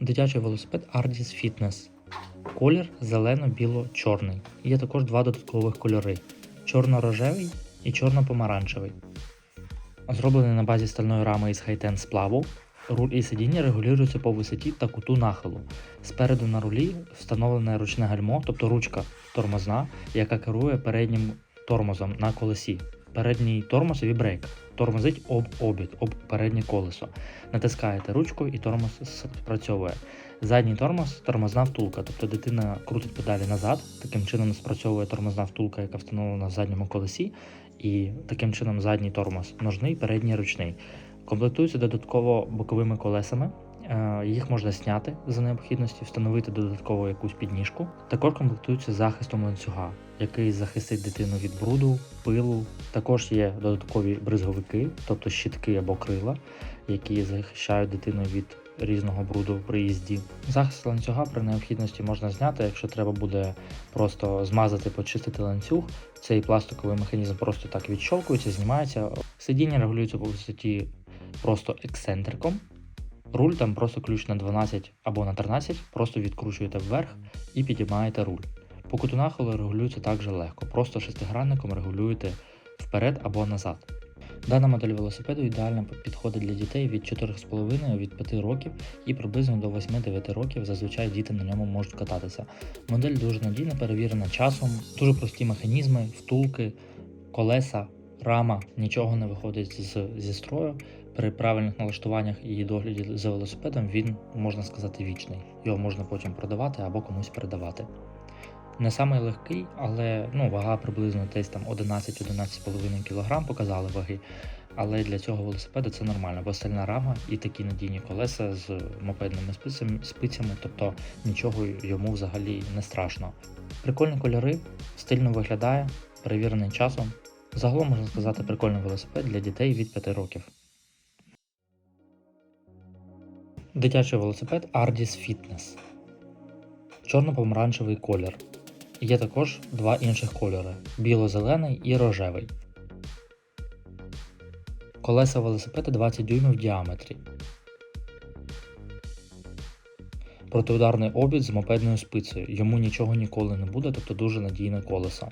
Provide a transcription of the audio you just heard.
Дитячий велосипед Ardis Fitness. Колір зелено-біло-чорний. Є також два додаткових кольори: чорно-рожевий і чорно-помаранчевий. Зроблений на базі стальної рами із хайтен сплаву. Руль і сидіння регулюються по висоті та куту нахилу. Спереду на рулі встановлене ручне гальмо, тобто ручка тормозна, яка керує переднім тормозом на колесі. Передній тормоз і брейк. Тормозить об обід, об переднє колесо. Натискаєте ручку і тормоз спрацьовує. Задній тормоз тормозна втулка, тобто дитина крутить педалі назад, таким чином спрацьовує тормозна втулка, яка встановлена в задньому колесі, і таким чином задній тормоз ножний, передній ручний. Комплектується додатково боковими колесами. Е, Їх можна зняти за необхідності, встановити додатково якусь підніжку. Також комплектується захистом ланцюга, який захистить дитину від бруду, пилу. Також є додаткові бризговики, тобто щитки або крила, які захищають дитину від різного бруду при їзді. Захист ланцюга при необхідності можна зняти, якщо треба буде просто змазати, почистити ланцюг. Цей пластиковий механізм просто так відщолкується, знімається. Сидіння регулюється по висоті просто ексцентриком. Руль там просто ключ на 12 або на 13, просто відкручуєте вверх і підіймаєте руль. По куту нахилу регулюється також легко, просто шестигранником регулюєте вперед або назад. Дана модель велосипеду ідеально підходить для дітей від 4,5 від 5 років і приблизно до 8-9 років. Зазвичай діти на ньому можуть кататися. Модель дуже надійна, перевірена часом, дуже прості механізми, втулки, колеса, рама, нічого не виходить з, зі строю. При правильних налаштуваннях і догляді за велосипедом він, можна сказати, вічний. Його можна потім продавати або комусь передавати. Не самий легкий, але ну, вага приблизно десь там 11-11,5 кг показали ваги. Але для цього велосипеду це нормально, бо стальна рама і такі надійні колеса з мопедними спицями, тобто нічого йому взагалі не страшно. Прикольні кольори, стильно виглядає, перевірений часом. Загалом можна сказати, прикольний велосипед для дітей від 5 років. Дитячий велосипед Ardis Fitness. Чорно-помаранчевий колір. Є також два інших кольори: біло-зелений і рожевий. Колеса велосипеда 20 дюймів в діаметрі. Протиударний обід з мопедною спицею. Йому нічого ніколи не буде, тобто дуже надійне колесо.